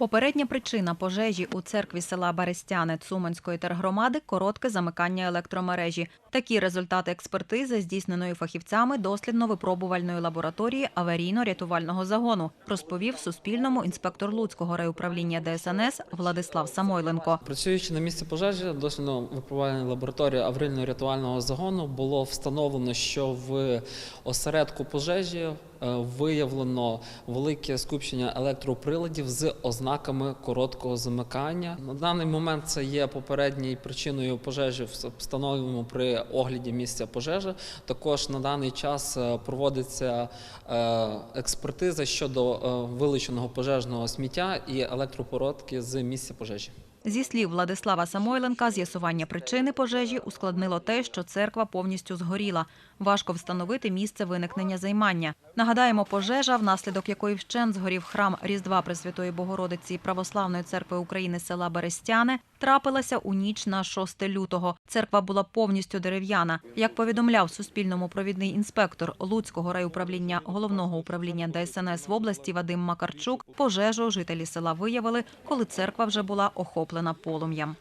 Попередня причина пожежі у церкві села Берестяне Цуманської тергромади – коротке замикання електромережі. Такі результати експертизи, здійсненої фахівцями дослідно-випробувальної лабораторії аварійно-рятувального загону, розповів Суспільному інспектор Луцького райуправління ДСНС Владислав Самойленко. Працюючи на місці пожежі, дослідно випробувальної лабораторії аварійно-рятувального загону було встановлено, що в осередку пожежі виявлено велике скупчення електроприладів з ознаками короткого замикання. На даний момент це є попередньою причиною пожежі, встановлюємо при огляді місця пожежі. Також на даний час е, проводиться е, експертиза щодо е, вилученого пожежного сміття і електропородки з місця пожежі. Зі слів Владислава Самойленка, з'ясування причини пожежі ускладнило те, що церква повністю згоріла. Важко встановити місце виникнення займання. Нагадаємо, пожежа, внаслідок якої вщен згорів храм Різдва Пресвятої Богородиці Православної церкви України села Берестяне, трапилася у ніч на 6 лютого. Церква була повністю дерев'яна. Як повідомляв Суспільному провідний інспектор Луцького райуправління головного управління ДСНС в області Вадим Макарчук, пожежу жителі села виявили, коли церква вже була охоплена полум'ям.